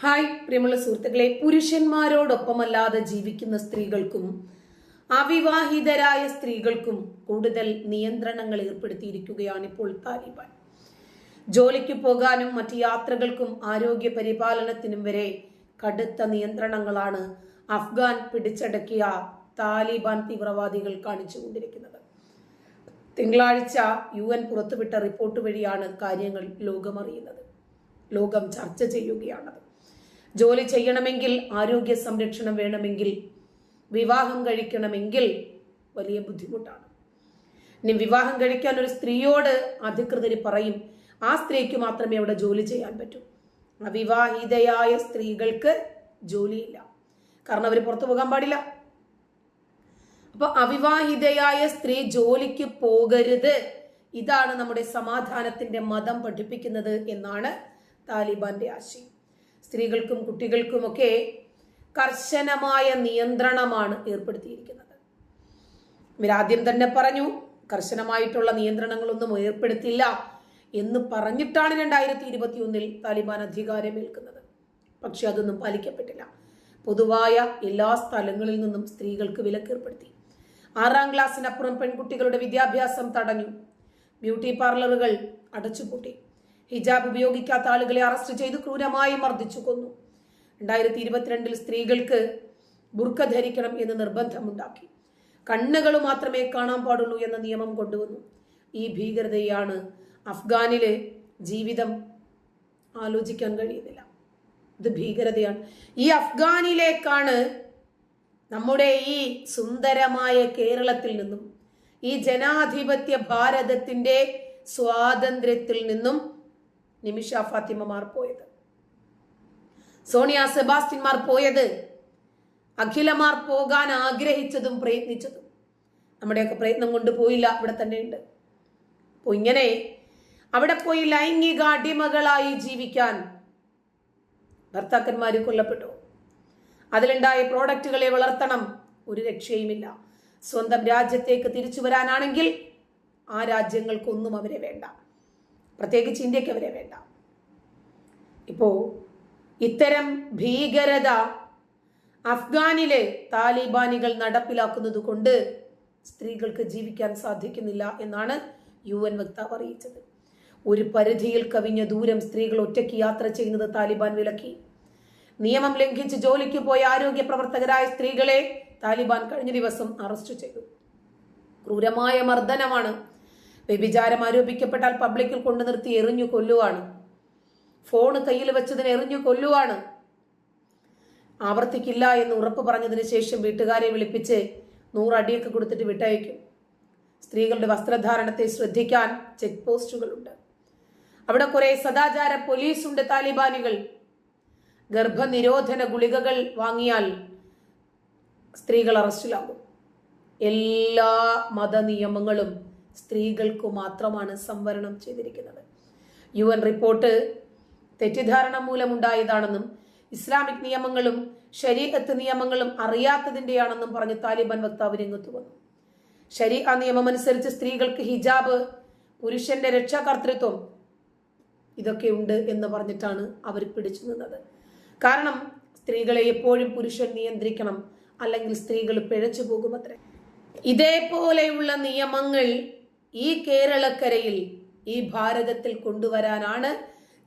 Hi പ്രിയമുള്ള സുഹൃത്തുക്കളെ. പുരുഷന്മാരോടൊപ്പമല്ലാതെ ജീവിക്കുന്ന സ്ത്രീകൾക്കും അവിവാഹിതരായ സ്ത്രീകൾക്കും കൂടുതൽ നിയന്ത്രണങ്ങൾ ഏർപ്പെടുത്തിയിരിക്കുകയാണ് ഇപ്പോൾ താലിബാൻ. ജോലിക്ക് പോകാനും മറ്റ് യാത്രകൾക്കും ആരോഗ്യ പരിപാലനത്തിനും വരെ കടുത്ത നിയന്ത്രണങ്ങളാണ് അഫ്ഗാൻ പിടിച്ചടക്കിയ താലിബാൻ തീവ്രവാദികൾ കാണിച്ചുകൊണ്ടിരിക്കുന്നത്. തിങ്കളാഴ്ച യു എൻ പുറത്തുവിട്ട റിപ്പോർട്ട് വഴിയാണ് കാര്യങ്ങൾ ലോകമറിയുന്നത്. ലോകം ചർച്ച ചെയ്യുകയാണത്. ജോലി ചെയ്യണമെങ്കിൽ ആരോഗ്യ സംരക്ഷണം വേണമെങ്കിൽ വിവാഹം കഴിക്കണമെങ്കിൽ വലിയ ബുദ്ധിമുട്ടാണ്. ഇനി വിവാഹം കഴിക്കാൻ ഒരു സ്ത്രീയോട് അധികൃതർ പറയും ആ സ്ത്രീക്ക് മാത്രമേ അവിടെ ജോലി ചെയ്യാൻ പറ്റൂ. അവിവാഹിതയായ സ്ത്രീകൾക്ക് ജോലിയില്ല. കാരണം അവർ പുറത്തു പോകാൻ പാടില്ല. അപ്പൊ അവിവാഹിതയായ സ്ത്രീ ജോലിക്ക് പോകരുത്. ഇതാണ് നമ്മുടെ സമാധാനത്തിന്റെ മതം പഠിപ്പിക്കുന്നത് എന്നാണ് താലിബാന്റെ ആശയം. സ്ത്രീകൾക്കും കുട്ടികൾക്കുമൊക്കെ കർശനമായ നിയന്ത്രണമാണ് ഏർപ്പെടുത്തിയിരിക്കുന്നത്. ഇവരാദ്യം തന്നെ പറഞ്ഞു കർശനമായിട്ടുള്ള നിയന്ത്രണങ്ങളൊന്നും ഏർപ്പെടുത്തില്ല എന്ന് പറഞ്ഞിട്ടാണ് രണ്ടായിരത്തി ഇരുപത്തി ഒന്നിൽ താലിബാൻ അധികാരമേൽക്കുന്നത് പക്ഷെ അതൊന്നും പാലിക്കപ്പെട്ടില്ല. പൊതുവായ എല്ലാ സ്ഥലങ്ങളിൽ നിന്നും സ്ത്രീകൾക്ക് വിലക്കേർപ്പെടുത്തി. ആറാം ക്ലാസ്സിനപ്പുറം പെൺകുട്ടികളുടെ വിദ്യാഭ്യാസം തടഞ്ഞു. ബ്യൂട്ടി പാർലറുകൾ അടച്ചുപൂട്ടി. ഹിജാബ് ഉപയോഗിക്കാത്ത ആളുകളെ അറസ്റ്റ് ചെയ്ത് ക്രൂരമായി മർദ്ദിച്ചു കൊന്നു. രണ്ടായിരത്തി ഇരുപത്തിരണ്ടിൽ സ്ത്രീകൾക്ക് ബുർഖ ധരിക്കണം എന്ന് നിർബന്ധമുണ്ടാക്കി. കണ്ണുകൾ മാത്രമേ കാണാൻ പാടുള്ളൂ എന്ന നിയമം കൊണ്ടുവന്നു. ഈ ഭീകരതയാണ് അഫ്ഗാനിലെ ജീവിതം ആലോചിക്കാൻ കഴിയുന്നില്ല. ഇത് ഭീകരതയാണ്. ഈ അഫ്ഗാനിലേക്കാണ് നമ്മുടെ ഈ സുന്ദരമായ കേരളത്തിൽ നിന്നും ഈ ജനാധിപത്യ ഭാരതത്തിന്റെ സ്വാതന്ത്ര്യത്തിൽ നിന്നും നിമിഷ ഫാത്തിമമാർ പോയത്. സോണിയ സെബാസ്റ്റിന്മാർ പോയത്. അഖിലമാർ പോകാൻ ആഗ്രഹിച്ചതും പ്രയത്നിച്ചതും. നമ്മുടെയൊക്കെ പ്രയത്നം കൊണ്ട് പോയില്ല അവിടെ തന്നെ ഉണ്ട് അപ്പോൾ ഇങ്ങനെ അവിടെ പോയി ലൈംഗിക അടിമകളായി ജീവിക്കാൻ ഭർത്താക്കന്മാർ കൊല്ലപ്പെട്ടു. അതിലുണ്ടായ പ്രോഡക്റ്റുകളെ വളർത്തണം ഒരു രക്ഷയുമില്ല. സ്വന്തം രാജ്യത്തേക്ക് തിരിച്ചു വരാനാണെങ്കിൽ ആ രാജ്യങ്ങൾക്കൊന്നും അവരെ വേണ്ട. പ്രത്യേകിച്ച് ഇന്ത്യയ്ക്ക് അവരെ വേണ്ട. ഇപ്പോ ഇത്തരം ഭീകരത അഫ്ഗാനിലെ താലിബാനികൾ നടപ്പിലാക്കുന്നത് കൊണ്ട് സ്ത്രീകൾക്ക് ജീവിക്കാൻ സാധിക്കുന്നില്ല എന്നാണ് യു എൻ വക്താവ് അറിയിച്ചത്. ഒരു പരിധിയിൽ കവിഞ്ഞ ദൂരം സ്ത്രീകൾ ഒറ്റയ്ക്ക് യാത്ര ചെയ്യുന്നത് താലിബാൻ വിലക്കി. നിയമം ലംഘിച്ച് ജോലിക്ക് പോയ ആരോഗ്യ പ്രവർത്തകരായ സ്ത്രീകളെ താലിബാൻ കഴിഞ്ഞ ദിവസം അറസ്റ്റ് ചെയ്തു. ക്രൂരമായ മർദ്ദനമാണ് വ്യഭിചാരം ആരോപിക്കപ്പെട്ടാൽ പബ്ലിക്കിൽ കൊണ്ടു നിർത്തി എറിഞ്ഞു കൊല്ലുവാണ്. ഫോണ് കയ്യിൽ വെച്ചതിന് എറിഞ്ഞു കൊല്ലുവാണ്. ആവർത്തിക്കില്ല എന്ന് ഉറപ്പ് പറഞ്ഞതിന് ശേഷം വീട്ടുകാരെ വിളിപ്പിച്ച് നൂറടിയൊക്കെ കൊടുത്തിട്ട് വിട്ടയക്കും. സ്ത്രീകളുടെ വസ്ത്രധാരണത്തെ ശ്രദ്ധിക്കാൻ ചെക്ക് പോസ്റ്റുകളുണ്ട് അവിടെ കുറെ സദാചാര പോലീസുണ്ട് താലിബാനികൾ. ഗർഭനിരോധന ഗുളികകൾ വാങ്ങിയാൽ സ്ത്രീകൾ അറസ്റ്റിലാകും എല്ലാ മതനിയമങ്ങളും സ്ത്രീകൾക്കു മാത്രമാണ് സംവരണം ചെയ്തിരിക്കുന്നത്. യു എൻ റിപ്പോർട്ട് തെറ്റിദ്ധാരണ മൂലമുണ്ടായതാണെന്നും ഇസ്ലാമിക് നിയമങ്ങളും ശരീഅത്ത് നിയമങ്ങളും അറിയാത്തതിന്റെയാണെന്നും പറഞ്ഞ് താലിബാൻ വക്താവ് രംഗത്ത് വന്നു. ശരീ ആ നിയമമനുസരിച്ച് സ്ത്രീകൾക്ക് ഹിജാബ് പുരുഷന്റെ രക്ഷാകർത്തൃത്വം ഇതൊക്കെ ഉണ്ട് എന്ന് പറഞ്ഞിട്ടാണ് അവർ പിടിച്ചു നിന്നത്. കാരണം സ്ത്രീകളെ എപ്പോഴും പുരുഷൻ നിയന്ത്രിക്കണം അല്ലെങ്കിൽ സ്ത്രീകൾ പിഴച്ചു പോകുമത്രേ ഇതേപോലെയുള്ള നിയമങ്ങൾ ഈ കേരളക്കരയിൽ ഈ ഭാരതത്തിൽ കൊണ്ടുവരാനാണ്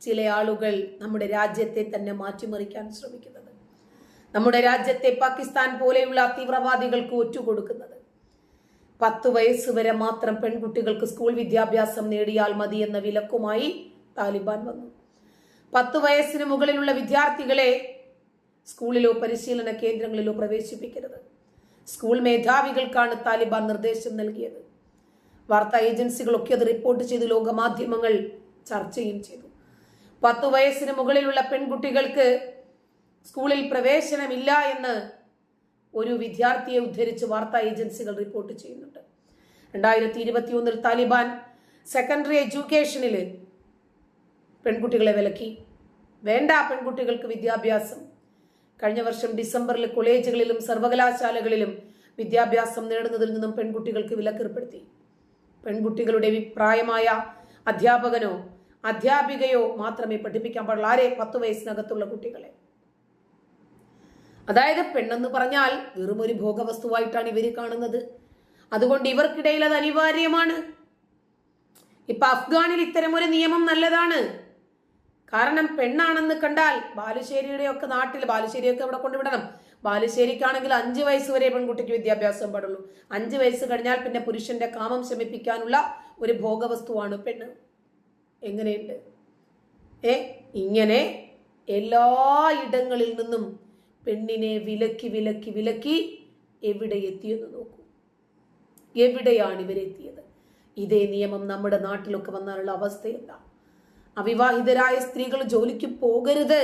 ചില ആളുകൾ നമ്മുടെ രാജ്യത്തെ തന്നെ മാറ്റിമറിക്കാൻ ശ്രമിക്കുന്നത്. നമ്മുടെ രാജ്യത്തെ പാകിസ്ഥാൻ പോലെയുള്ള തീവ്രവാദികൾക്ക് ഒറ്റുകൊടുക്കുന്നത്. പത്ത് വയസ്സ് വരെ മാത്രം പെൺകുട്ടികൾക്ക് സ്കൂൾ വിദ്യാഭ്യാസം നേടിയാൽ മതി എന്ന വിലക്കുമായി താലിബാൻ വന്നു. പത്ത് വയസ്സിന് മുകളിലുള്ള വിദ്യാർത്ഥികളെ സ്കൂളിലോ പരിശീലന കേന്ദ്രങ്ങളിലോ പ്രവേശിപ്പിക്കരുത്. സ്കൂൾ മേധാവികൾക്കാണ് താലിബാൻ നിർദ്ദേശം നൽകിയത്. വാർത്താ ഏജൻസികളൊക്കെ അത് റിപ്പോർട്ട് ചെയ്ത് ലോകമാധ്യമങ്ങൾ ചർച്ചയും ചെയ്തു. പത്തു വയസ്സിന് മുകളിലുള്ള പെൺകുട്ടികൾക്ക് സ്കൂളിൽ പ്രവേശനമില്ല എന്ന് ഒരു വിദ്യാർത്ഥിയെ ഉദ്ധരിച്ച് വാർത്താ ഏജൻസികൾ റിപ്പോർട്ട് ചെയ്യുന്നുണ്ട്. രണ്ടായിരത്തി ഇരുപത്തി ഒന്നിൽ താലിബാൻ സെക്കൻഡറി എഡ്യൂക്കേഷനിൽ പെൺകുട്ടികളെ വിലക്കി. വേണ്ട പെൺകുട്ടികൾക്ക് വിദ്യാഭ്യാസം. കഴിഞ്ഞ വർഷം ഡിസംബറിൽ കോളേജുകളിലും സർവകലാശാലകളിലും വിദ്യാഭ്യാസം നേടുന്നതിൽ നിന്നും പെൺകുട്ടികൾക്ക് വിലക്കേർപ്പെടുത്തി. പെൺകുട്ടികളുടെ പ്രായമായ അധ്യാപകനോ അധ്യാപികയോ മാത്രമേ പഠിപ്പിക്കാൻ പാടുള്ളൂ. ആരെ? പത്ത് വയസ്സിനകത്തുള്ള കുട്ടികളെ. അതായത് പെണ്ണെന്ന് പറഞ്ഞാൽ വെറും ഒരു ഭോഗവസ്തുവായിട്ടാണ് ഇവർ കാണുന്നത്. അതുകൊണ്ട് ഇവർക്കിടയിൽ അത് അനിവാര്യമാണ്. ഇപ്പൊ അഫ്ഗാനിൽ ഇത്തരം ഒരു നിയമം നല്ലതാണ്. കാരണം പെണ്ണാണെന്ന് കണ്ടാൽ ബാലുശ്ശേരിയുടെ ഒക്കെ നാട്ടിൽ ബാലുശ്ശേരിയൊക്കെ ഇവിടെ കൊണ്ടുവിടണം. ബാലുശ്ശേരിക്കാണെങ്കിൽ അഞ്ച് വയസ്സ് വരെ പെൺകുട്ടിക്ക് വിദ്യാഭ്യാസം പാടുള്ളൂ. അഞ്ച് വയസ്സ് കഴിഞ്ഞാൽ പിന്നെ പുരുഷന്റെ കാമം ശമിപ്പിക്കാനുള്ള ഒരു ഭോഗവസ്തുവാണ് പെണ്ണ്. എങ്ങനെയുണ്ട്? ഏ ഇങ്ങനെ എല്ലാ ഇടങ്ങളിൽ നിന്നും പെണ്ണിനെ വിലക്കി വിലക്കി വിലക്കി എവിടെ എത്തിയെന്ന് നോക്കൂ. എവിടെയാണ് ഇവരെത്തിയത് ഇതേ നിയമം നമ്മുടെ നാട്ടിലൊക്കെ വന്നാലുള്ള അവസ്ഥയല്ല അവിവാഹിതരായ സ്ത്രീകൾ ജോലിക്ക് പോകരുത്.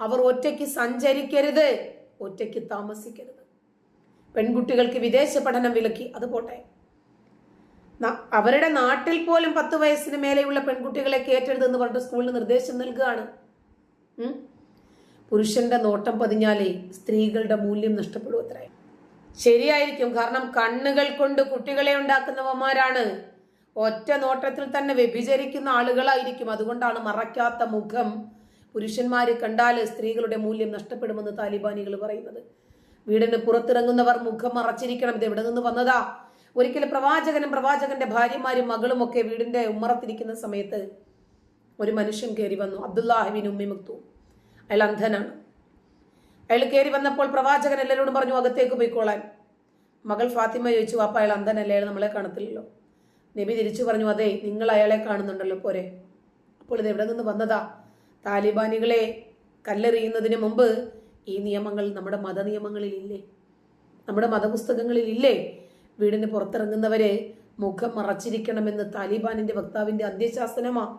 അവർ ഒറ്റയ്ക്ക് സഞ്ചരിക്കരുത്. ഒറ്റയ്ക്ക് താമസിക്കരുത്. പെൺകുട്ടികൾക്ക് വിദേശ പഠനം വിലക്കി അത് പോട്ടെ. അവരുടെ നാട്ടിൽ പോലും പത്ത് വയസ്സിന് മേലെയുള്ള പെൺകുട്ടികളെ കയറ്റരുതെന്ന് പറഞ്ഞിട്ട് സ്കൂളിന് നിർദ്ദേശം നൽകുകയാണ്? പുരുഷന്റെ നോട്ടം പതിഞ്ഞാലേ സ്ത്രീകളുടെ മൂല്യം നഷ്ടപ്പെടും അത്രേ. ശരിയായിരിക്കും കാരണം കണ്ണുകൾ കൊണ്ട് കുട്ടികളെ ഉണ്ടാക്കുന്നവന്മാരാണ്. ഒറ്റ നോട്ടത്തിൽ തന്നെ വ്യഭിചരിക്കുന്ന ആളുകളായിരിക്കും. അതുകൊണ്ടാണ് മറയ്ക്കാത്ത മുഖം പുരുഷന്മാര് കണ്ടാൽ സ്ത്രീകളുടെ മൂല്യം നഷ്ടപ്പെടുമെന്ന് താലിബാനികൾ പറയുന്നത്. വീടിന് പുറത്തിറങ്ങുന്നവർ മുഖം മറച്ചിരിക്കണം. ഇത് എവിടെ നിന്ന് വന്നതാ? ഒരിക്കലും പ്രവാചകനും പ്രവാചകന്റെ ഭാര്യമാരും മകളും ഒക്കെ വീടിന്റെ ഉമ്മറത്തിരിക്കുന്ന സമയത്ത് ഒരു മനുഷ്യൻ കയറി വന്നു. അബ്ദുല്ലാഹിബിൻ ഉമ്മി മുക്തു. അയാൾ അന്ധനാണ്. അയാൾ കയറി വന്നപ്പോൾ പ്രവാചകൻ എല്ലാവരോടും പറഞ്ഞു അകത്തേക്ക് പോയിക്കോളാൻ. മകൾ ഫാത്തിമ ചോദിച്ചു അപ്പ അയാൾ അന്ധനല്ലേ? അയാൾ നമ്മളെ കാണത്തില്ലല്ലോ. നബി തിരിച്ചു പറഞ്ഞു അതെ നിങ്ങൾ അയാളെ കാണുന്നുണ്ടല്ലോ പോരെ. അപ്പോൾ ഇത് എവിടെ നിന്ന് വന്നതാ? താലിബാനികളെ കല്ലെറിയുന്നതിന് മുമ്പ് ഈ നിയമങ്ങൾ നമ്മുടെ മതനിയമങ്ങളിൽ നിയമങ്ങളിലില്ലേ നമ്മുടെ മതപുസ്തകങ്ങളിലില്ലേ? വീടിന് പുറത്തിറങ്ങുന്നവരെ മുഖം മറച്ചിരിക്കണമെന്ന് താലിബാനിന്റെ വക്താവിന്റെ അന്ത്യശാസനമാ.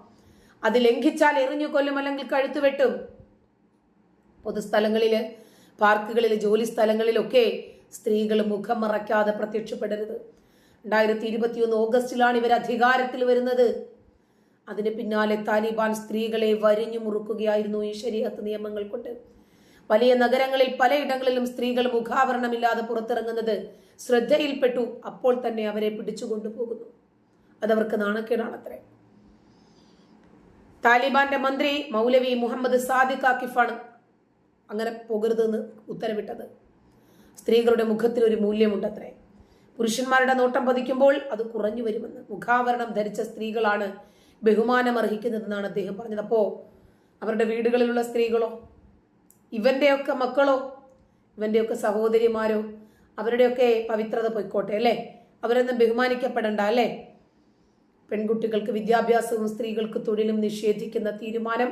അത് ലംഘിച്ചാൽ എറിഞ്ഞു കൊല്ലും അല്ലെങ്കിൽ കഴുത്തു വെട്ടും. പൊതുസ്ഥലങ്ങളിൽ പാർക്കുകളിൽ ജോലി സ്ഥലങ്ങളിലൊക്കെ സ്ത്രീകൾ മുഖം മറയ്ക്കാതെ പ്രത്യക്ഷപ്പെടരുത്. രണ്ടായിരത്തി ഇരുപത്തിയൊന്ന് ഓഗസ്റ്റിലാണ് ഇവർ അധികാരത്തിൽ വരുന്നത്. അതിന് പിന്നാലെ താലിബാൻ സ്ത്രീകളെ വരിഞ്ഞു മുറുക്കുകയായിരുന്നു ഈ ശരീരത്ത് നിയമങ്ങൾ കൊണ്ട്. വലിയ നഗരങ്ങളിൽ പലയിടങ്ങളിലും സ്ത്രീകൾ മുഖാവരണമില്ലാതെ പുറത്തിറങ്ങുന്നത് ശ്രദ്ധയിൽപ്പെട്ടു. അപ്പോൾ തന്നെ അവരെ പിടിച്ചുകൊണ്ടുപോകുന്നു അതവർക്ക് നാണക്കേടാണത്രേ. താലിബാന്റെ മന്ത്രി മൗലവി മുഹമ്മദ് സാദിഖ് ആക്കിഫാണ് അങ്ങനെ പോകരുതെന്ന് ഉത്തരവിട്ടത്. സ്ത്രീകളുടെ മുഖത്തിൽ ഒരു മൂല്യമുണ്ടത്രേ. പുരുഷന്മാരുടെ നോട്ടം പതിക്കുമ്പോൾ അത് കുറഞ്ഞു വരുമെന്ന് മുഖാവരണം ധരിച്ച സ്ത്രീകളാണ് ബഹുമാനം അർഹിക്കുന്നതെന്നാണ് അദ്ദേഹം പറഞ്ഞത്. അപ്പോൾ അവരുടെ വീടുകളിലുള്ള സ്ത്രീകളോ ഇവന്റെയൊക്കെ മക്കളോ ഇവന്റെയൊക്കെ സഹോദരിമാരോ അവരുടെയൊക്കെ പവിത്രത പൊയ്ക്കോട്ടെ അല്ലേ? അവരൊന്നും ബഹുമാനിക്കപ്പെടണ്ട അല്ലേ? പെൺകുട്ടികൾക്ക് വിദ്യാഭ്യാസവും സ്ത്രീകൾക്ക് തൊഴിലും നിഷേധിക്കുന്ന തീരുമാനം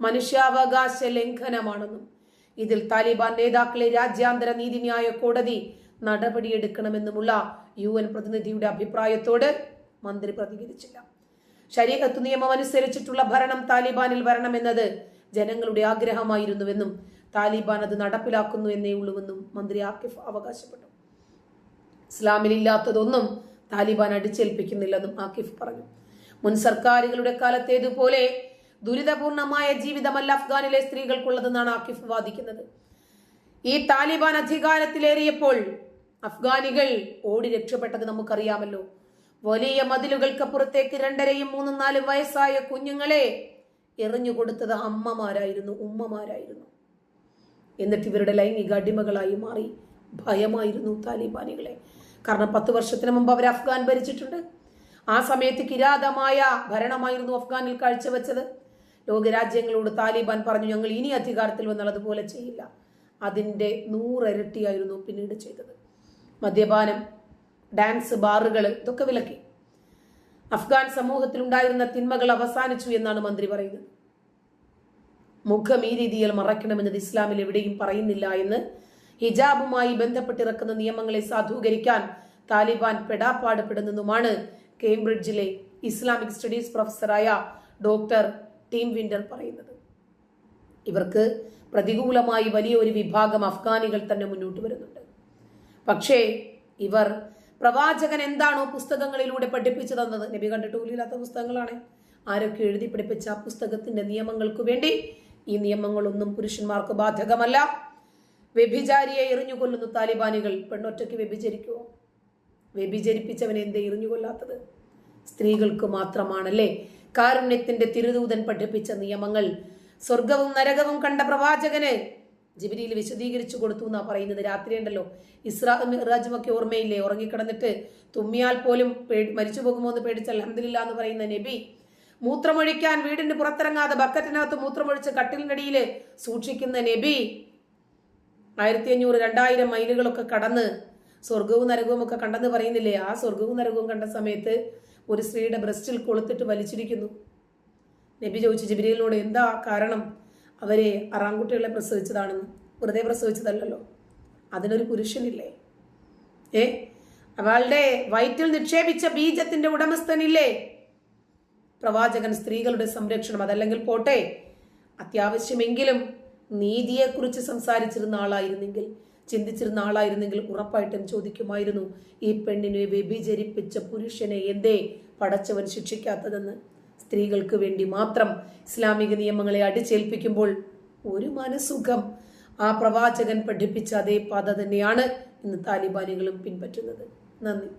മനുഷ്യാവകാശ ലംഘനമാണെന്നും ഇതിൽ താലിബാൻ നേതാക്കളെ രാജ്യാന്തര നീതിന്യായ കോടതി നടപടിയെടുക്കണമെന്നുമുള്ള യു എൻ പ്രതിനിധിയുടെ അഭിപ്രായത്തോട് മന്ത്രി പ്രതികരിച്ചില്ല. ശരീരത്ത് നിയമം അനുസരിച്ചിട്ടുള്ള ഭരണം താലിബാനിൽ വരണമെന്നത് ജനങ്ങളുടെ ആഗ്രഹമായിരുന്നുവെന്നും താലിബാൻ അത് നടപ്പിലാക്കുന്നു എന്നേ ഉള്ളൂവെന്നും മന്ത്രി ആക്കിഫ് അവകാശപ്പെട്ടു. ഇസ്ലാമിലില്ലാത്തതൊന്നും താലിബാൻ അടിച്ചേൽപ്പിക്കുന്നില്ലെന്നും ആക്കിഫ് പറഞ്ഞു. മുൻ സർക്കാരുകളുടെ കാലത്തേതുപോലെ ദുരിതപൂർണമായ ജീവിതമല്ല അഫ്ഗാനിലെ സ്ത്രീകൾക്കുള്ളതെന്നാണ് ആക്കിഫ് വാദിക്കുന്നത്. ഈ താലിബാൻ അധികാരത്തിലേറിയപ്പോൾ അഫ്ഗാനികൾ ഓടി രക്ഷപ്പെട്ടത് നമുക്കറിയാമല്ലോ. വലിയ മതിലുകൾക്ക് അപ്പുറത്തേക്ക് രണ്ടരയും മൂന്നും നാലും വയസ്സായ കുഞ്ഞുങ്ങളെ എറിഞ്ഞുകൊടുത്തത് അമ്മമാരായിരുന്നു ഉമ്മമാരായിരുന്നു. എന്നിട്ട് ഇവരുടെ ലൈംഗിക അടിമകളായി മാറി. ഭയമായിരുന്നു താലിബാനികളെ. കാരണം പത്ത് വർഷത്തിന് മുമ്പ് അവർ അഫ്ഗാൻ ഭരിച്ചിട്ടുണ്ട്. ആ സമയത്ത് കിരാതമായ ഭരണമായിരുന്നു അഫ്ഗാനിൽ കാഴ്ചവെച്ചത്. ലോകരാജ്യങ്ങളോട് താലിബാൻ പറഞ്ഞു ഞങ്ങൾ ഇനി അധികാരത്തിൽ വന്നാൽ അതുപോലെ ചെയ്യില്ല. അതിന്റെ നൂറിരട്ടിയായിരുന്നു പിന്നീട് ചെയ്തത്. മദ്യപാനം ഡാൻസ് ബാറുകൾ ഇതൊക്കെ വിലക്കി. അഫ്ഗാൻ സമൂഹത്തിൽ ഉണ്ടായിരുന്ന തിന്മകൾ അവസാനിച്ചു എന്നാണ് മന്ത്രി പറയുന്നത്. മുഖം ഈ രീതിയിൽ മറയ്ക്കണമെന്നത് ഇസ്ലാമിൽ എവിടെയും പറയുന്നില്ല എന്ന് ഹിജാബുമായി ബന്ധപ്പെട്ടിറക്കുന്ന നിയമങ്ങളെ സാധൂകരിക്കാൻ താലിബാൻ പെടാപ്പാടുപെടുന്നെന്നുമാണ് കേംബ്രിഡ്ജിലെ ഇസ്ലാമിക് സ്റ്റഡീസ് പ്രൊഫസറായ ഡോക്ടർ ടീം വിൻഡർ പറയുന്നത്. ഇവർക്ക് പ്രതികൂലമായി വലിയ ഒരു വിഭാഗം അഫ്ഗാനികൾ തന്നെ മുന്നോട്ട് വരുന്നുണ്ട്. പക്ഷേ ഇവർ പ്രവാചകൻ എന്താണോ പുസ്തകങ്ങളിലൂടെ പഠിപ്പിച്ചു തന്നത്? നബി കണ്ടിട്ട് പോലില്ലാത്ത പുസ്തകങ്ങളാണ്. ആരൊക്കെ എഴുതി പഠിപ്പിച്ച ആ പുസ്തകത്തിന്റെ നിയമങ്ങൾക്ക് വേണ്ടി ഈ നിയമങ്ങളൊന്നും പുരുഷന്മാർക്ക് ബാധകമല്ല. വ്യഭിചാരിയെ എറിഞ്ഞു കൊല്ലുന്നു താലിബാനികൾ പെണ്ണൊറ്റയ്ക്ക് വ്യഭിചരിക്കുമോ വ്യഭിചരിപ്പിച്ചവനെ എന്തേ എറിഞ്ഞു കൊല്ലാത്തത് സ്ത്രീകൾക്ക് മാത്രമാണല്ലേ കാരുണ്യത്തിന്റെ തിരുദൂതൻ പഠിപ്പിച്ച നിയമങ്ങൾ. സ്വർഗവും നരകവും കണ്ട പ്രവാചകന് ജിബിരിയിൽ വിശദീകരിച്ചു കൊടുത്തു എന്നാണ് പറയുന്നത്. രാത്രിയുണ്ടല്ലോ ഇസ്രാ മിറാജുമൊക്കെ ഓർമ്മയില്ലേ? ഉറങ്ങിക്കിടന്നിട്ട് തുമ്മിയാൽ പോലും മരിച്ചു പോകുമോ എന്ന് പേടിച്ച് അലഹമില്ല എന്ന് പറയുന്ന നബി മൂത്രമൊഴിക്കാൻ വീടിന് പുറത്തിറങ്ങാതെ ബക്കറ്റിനകത്ത് മൂത്രമൊഴിച്ച് കട്ടിലിനടിയിൽ സൂക്ഷിക്കുന്ന നബി ആയിരത്തി അഞ്ഞൂറ് രണ്ടായിരം മൈലുകളൊക്കെ കടന്ന് സ്വർഗവും നരകവും ഒക്കെ കണ്ടെന്ന് പറയുന്നില്ലേ? ആ സ്വർഗവും നരകവും കണ്ട സമയത്ത് ഒരു സ്ത്രീയുടെ ബ്രസ്റ്റിൽ കൊളുത്തിട്ട് വലിച്ചിരിക്കുന്നു. നബി ചോദിച്ചു ജിബിരിയിലൂടെ എന്താ കാരണം? അവരെ ആറാംകുട്ടികളെ പ്രസവിച്ചതാണെന്ന് വെറുതെ പ്രസവിച്ചതല്ലല്ലോ. അതിനൊരു പുരുഷനില്ലേ? ഏ? അവളുടെ വയറ്റിൽ നിക്ഷേപിച്ച ബീജത്തിന്റെ ഉടമസ്ഥനില്ലേ? പ്രവാചകൻ സ്ത്രീകളുടെ സംരക്ഷണം അതല്ലെങ്കിൽ പോട്ടെ. അത്യാവശ്യമെങ്കിലും നീതിയെക്കുറിച്ച് സംസാരിച്ചിരുന്ന ആളായിരുന്നെങ്കിൽ ചിന്തിച്ചിരുന്ന ആളായിരുന്നെങ്കിൽ ഉറപ്പായിട്ടും ചോദിക്കുമായിരുന്നു ഈ പെണ്ണിനെ വ്യഭിചരിപ്പിച്ച പുരുഷനെ എന്തേ പടച്ചവൻ ശിക്ഷിക്കാത്തതെന്ന്? സ്ത്രീകൾക്ക് വേണ്ടി മാത്രം ഇസ്ലാമിക നിയമങ്ങളെ അടിച്ചേൽപ്പിക്കുമ്പോൾ ഒരു മനസുഖം ആ പ്രവാചകൻ പഠിപ്പിച്ച അതേ പാത തന്നെയാണ് ഇന്ന് താലിബാനികളും പിൻപറ്റുന്നത്. നന്ദി.